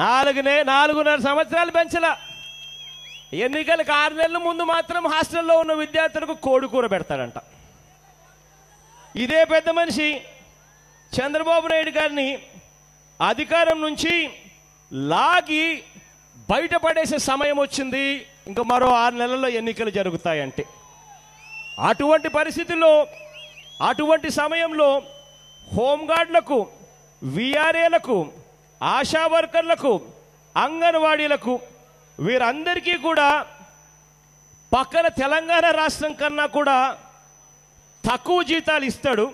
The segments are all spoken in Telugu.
నాలుగునే నాలుగున్నర సంవత్సరాలు పెంచల ఎన్నికలకు ఆరు నెలల ముందు మాత్రం హాస్టల్లో ఉన్న విద్యార్థులకు కోడి కూర పెడతాడంట ఇదే పెద్ద మనిషి చంద్రబాబు నాయుడు గారిని అధికారం నుంచి లాగి బయటపడేసే సమయం వచ్చింది. ఇంకా మరో ఆరు నెలల్లో ఎన్నికలు జరుగుతాయంటే. అటువంటి పరిస్థితుల్లో అటువంటి సమయంలో హోంగార్డులకు విఆర్ఏలకు ఆశా వర్కర్లకు అంగన్వాడీలకు వీరందరికీ కూడా పక్కన తెలంగాణ రాష్ట్రం కన్నా కూడా తక్కువ జీతాలు ఇస్తాడు.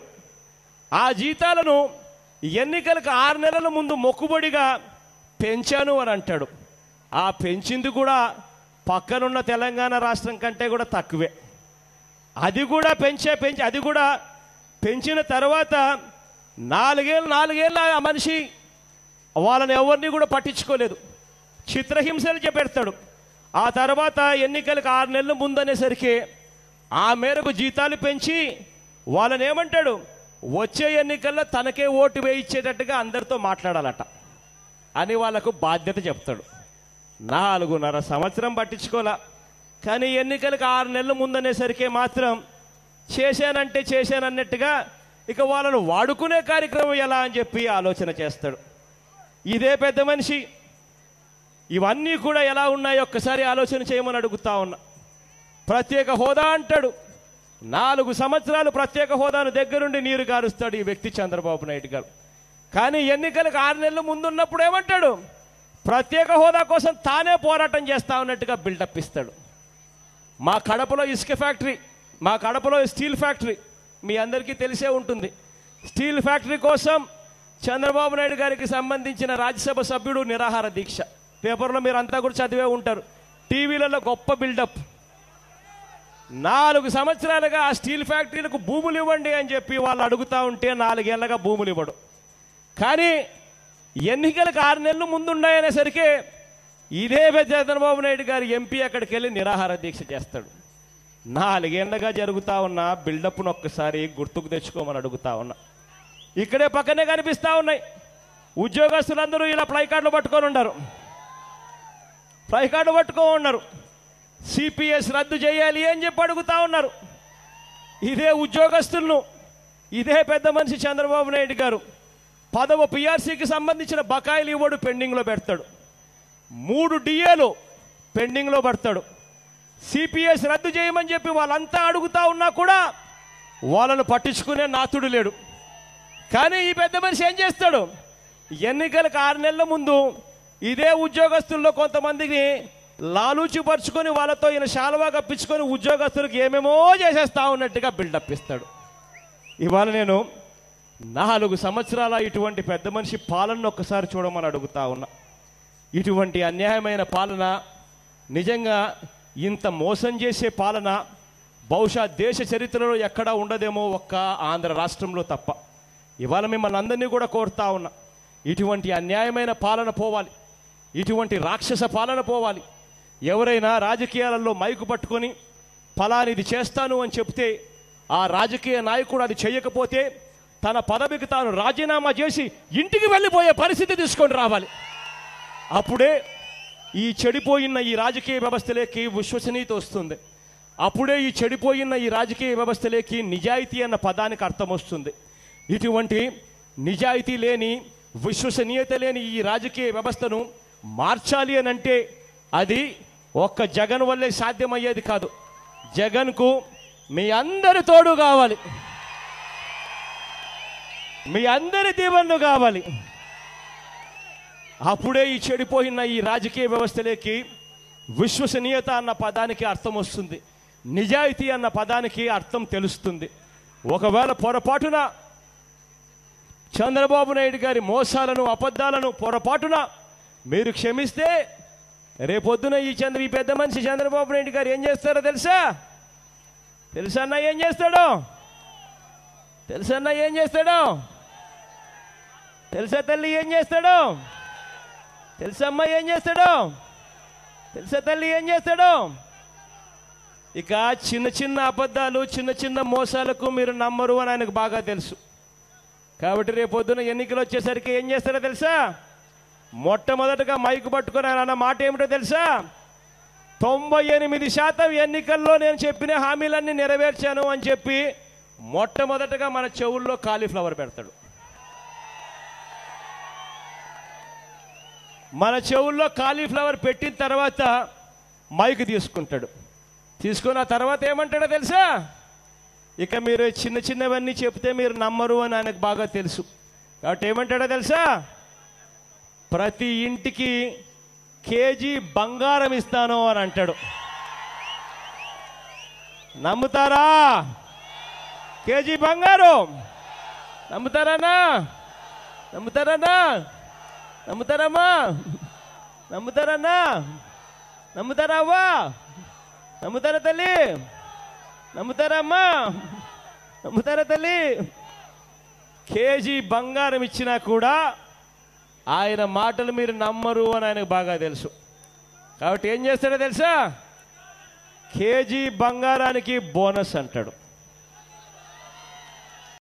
ఆ జీతాలను ఎన్నికలకు ఆరు నెలల ముందు మొక్కుబడిగా పెంచాను అని అంటాడు. ఆ పెంచింది కూడా పక్కనున్న తెలంగాణ రాష్ట్రం కంటే కూడా తక్కువే. అది కూడా పెంచే పెంచి అది కూడా పెంచిన తర్వాత నాలుగేళ్ళు నాలుగేళ్ళ ఆ మనిషి వాళ్ళని ఎవరిని కూడా పట్టించుకోలేదు. చిత్రహింసలు చెప్పెడతాడు ఆ తర్వాత ఎన్నికలకు ఆరు నెలల ముందనేసరికి ఆ మేరకు జీతాలు పెంచి వాళ్ళని ఏమంటాడు? వచ్చే ఎన్నికల్లో తనకే ఓటు వేయించేటట్టుగా అందరితో మాట్లాడాలట అని వాళ్ళకు బాధ్యత చెప్తాడు. నాలుగున్నర సంవత్సరం పట్టించుకోలే కానీ ఎన్నికలకు ఆరు నెలల ముందనేసరికి మాత్రం చేశానంటే చేశానన్నట్టుగా ఇక వాళ్ళను వాడుకునే కార్యక్రమం ఎలా అని చెప్పి ఆలోచన చేస్తాడు. ఇదే పెద్ద మనిషి. ఇవన్నీ కూడా ఎలా ఉన్నాయో ఒక్కసారి ఆలోచన చేయమని అడుగుతా ఉన్నా. ప్రత్యేక హోదా అంటాడు. నాలుగు సంవత్సరాలు ప్రత్యేక హోదాను దగ్గరుండి నీరు గారుస్తాడు ఈ వ్యక్తి చంద్రబాబు నాయుడు గారు. కానీ ఎన్నికలకు ఆరు నెలల ముందున్నప్పుడు ఏమంటాడు? ప్రత్యేక హోదా కోసం తానే పోరాటం చేస్తా ఉన్నట్టుగా బిల్డప్ ఇస్తాడు. మా కడపలో ఇసుక ఫ్యాక్టరీ మా కడపలో స్టీల్ ఫ్యాక్టరీ మీ అందరికీ తెలిసే ఉంటుంది. స్టీల్ ఫ్యాక్టరీ కోసం చంద్రబాబు నాయుడు గారికి సంబంధించిన రాజ్యసభ సభ్యుడు నిరాహార దీక్ష. పేపర్లో మీరు అంతా కూడా చదివే ఉంటారు. టీవీలలో గొప్ప బిల్డప్. నాలుగు సంవత్సరాలుగా ఆ స్టీల్ ఫ్యాక్టరీలకు భూములు ఇవ్వండి అని చెప్పి వాళ్ళు అడుగుతా ఉంటే నాలుగేళ్ళగా భూములు ఇవ్వడు. కానీ ఎన్నికలకు ఆరు నెలలు ముందున్నాయనేసరికి ఇదే చంద్రబాబు నాయుడు గారు ఎంపీ అక్కడికి వెళ్ళి నిరాహార దీక్ష చేస్తాడు. నాలుగేళ్ళగా జరుగుతా ఉన్న బిల్డప్ను ఒక్కసారి గుర్తుకు తెచ్చుకోమని అడుగుతా ఉన్నా. ఇక్కడే పక్కనే కనిపిస్తూ ఉన్నాయి. ఉద్యోగస్తులందరూ ఇలా ప్లై కార్డులు పట్టుకొని ఉన్నారు ఫ్లై కార్డు పట్టుకొని ఉన్నారు సిపిఎస్ రద్దు చేయాలి అని చెప్పి అడుగుతా ఉన్నారు. ఇదే ఉద్యోగస్తులను ఇదే పెద్ద మనిషి చంద్రబాబు నాయుడు గారు. పదవ పిఆర్సీకి సంబంధించిన బకాయిలు ఇవ్వడు పెండింగ్లో పెడతాడు. మూడు డిఏలు పెండింగ్లో పడతాడు. సిపిఎస్ రద్దు చేయమని చెప్పి వాళ్ళంతా అడుగుతా ఉన్నా కూడా వాళ్ళను పట్టించుకునే నాతుడు లేడు. కానీ ఈ పెద్ద మనిషి ఏం చేస్తాడు? ఎన్నికలకు ఆరు నెలల ముందు ఇదే ఉద్యోగస్తుల్లో కొంతమందిని లాలూచిపరుచుకొని వాళ్ళతో ఈయన శాలువా కప్పించుకొని ఉద్యోగస్తులకు ఏమేమో చేసేస్తా ఉన్నట్టుగా బిల్డప్ ఇస్తాడు. ఇవాళ నేను నాలుగు సంవత్సరాల ఇటువంటి పెద్ద మనిషి పాలనను ఒక్కసారి చూడమని అడుగుతా ఉన్నా. ఇటువంటి అన్యాయమైన పాలన నిజంగా ఇంత మోసం చేసే పాలన బహుశా దేశ చరిత్రలో ఎక్కడా ఉండదేమో ఒక్క ఆంధ్ర రాష్ట్రంలో తప్ప. ఇవాళ మిమ్మల్ని అందరినీ కూడా కోరుతా ఉన్నా ఇటువంటి అన్యాయమైన పాలన పోవాలి ఇటువంటి రాక్షస పాలన పోవాలి. ఎవరైనా రాజకీయాలలో మైకు పట్టుకొని ఫలానిది చేస్తాను అని చెప్తే ఆ రాజకీయ నాయకుడు అది చేయకపోతే తన పదవికి తాను రాజీనామా చేసి ఇంటికి వెళ్ళిపోయే పరిస్థితి తీసుకొని రావాలి. అప్పుడే ఈ చెడిపోయిన ఈ రాజకీయ వ్యవస్థలోకి విశ్వసనీయత వస్తుంది. అప్పుడే ఈ చెడిపోయిన ఈ రాజకీయ వ్యవస్థలోకి నిజాయితీ అన్న పదానికి అర్థం వస్తుంది. ఇటువంటి నిజాయితీ లేని విశ్వసనీయత లేని ఈ రాజకీయ వ్యవస్థను మార్చాలి అని అంటే అది ఒక్క జగన్ వల్లే సాధ్యమయ్యేది కాదు. జగన్కు మీ అందరి తోడు కావాలి. మీ అందరి దీవెనలు కావాలి. అప్పుడే ఈ చెడిపోయిన ఈ రాజకీయ వ్యవస్థలోకి విశ్వసనీయత అన్న పదానికి అర్థం వస్తుంది. నిజాయితీ అన్న పదానికి అర్థం తెలుస్తుంది. ఒకవేళ పొరపాటున చంద్రబాబు నాయుడు గారి మోసాలను అబద్ధాలను పొరపాటున మీరు క్షమిస్తే రేపొద్దున ఈ చంద్ర ఈ పెద్ద మనిషి చంద్రబాబు నాయుడు గారు ఏం చేస్తారో తెలుసా? తెలుసా అన్న ఏం చేస్తాడు? తెలుసా అన్న ఏం చేస్తాడు? తెలుసా తల్లి ఏం చేస్తాడు? తెలుసమ్మా ఏం చేస్తాడు? తెలుసా తల్లి ఏం చేస్తాడు? ఇక చిన్న చిన్న అబద్ధాలు చిన్న చిన్న మోసాలకు మీరు నమ్మరు అని ఆయనకు బాగా తెలుసు. కాబట్టి రేపు ఎన్నికలు వచ్చేసరికి ఏం చేస్తారో తెలుసా? మొట్టమొదటగా మైకు పట్టుకుని ఆయన అన్న మాట ఏమిటో తెలుసా? తొంభై ఎనిమిది శాతం ఎన్నికల్లో నేను చెప్పిన హామీలన్నీ నెరవేర్చాను అని చెప్పి మొట్టమొదటగా మన చెవుల్లో కాలీఫ్లవర్ పెడతాడు. మన చెవుల్లో కాలీఫ్లవర్ పెట్టిన తర్వాత మైక్ తీసుకుంటాడు. తీసుకున్న తర్వాత ఏమంటాడో తెలుసా? ఇక మీరు చిన్న చిన్నవన్నీ చెప్తే మీరు నమ్మరు అని ఆయనకు బాగా తెలుసు. కాబట్టి ఏమంటాడో తెలుసా? ప్రతి ఇంటికి కేజీ బంగారం ఇస్తాను అని అంటాడు. నమ్ముతారా? కేజీ బంగారం. నమ్ముతారానా నమ్ముతారానా నమ్ముతారమ్మా. నమ్ముతారన్నా. నమ్ముతారా అవ్వా నమ్ముతారా తల్లి? నమ్ముతారా అమ్మా నమ్ముతారా తల్లి? కేజీ బంగారం ఇచ్చినా కూడా ఆయన మాటలు మీరు నమ్మరు అని ఆయనకు బాగా తెలుసు. కాబట్టి ఏం చేస్తాడో తెలుసా? కేజీ బంగారానికి బోనస్ అంటాడు.